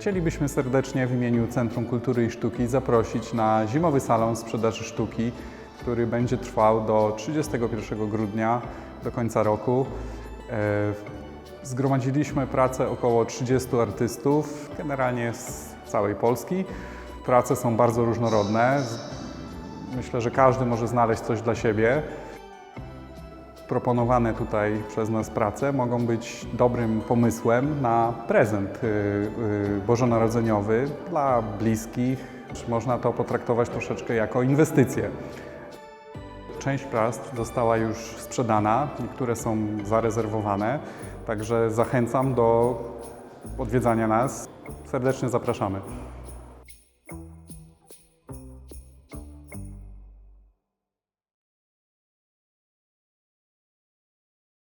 Chcielibyśmy serdecznie w imieniu Centrum Kultury i Sztuki zaprosić na zimowy salon sprzedaży sztuki, który będzie trwał do 31 grudnia, do końca roku. E, Zgromadziliśmy pracę około 30 artystów, generalnie z całej Polski. Prace są bardzo różnorodne. Myślę, że każdy może znaleźć coś dla siebie. Proponowane tutaj przez nas prace mogą być dobrym pomysłem na prezent y, y, bożonarodzeniowy dla bliskich. Można to potraktować troszeczkę jako inwestycję. Część prac została już sprzedana, niektóre są zarezerwowane, także zachęcam do odwiedzania nas. Serdecznie zapraszamy.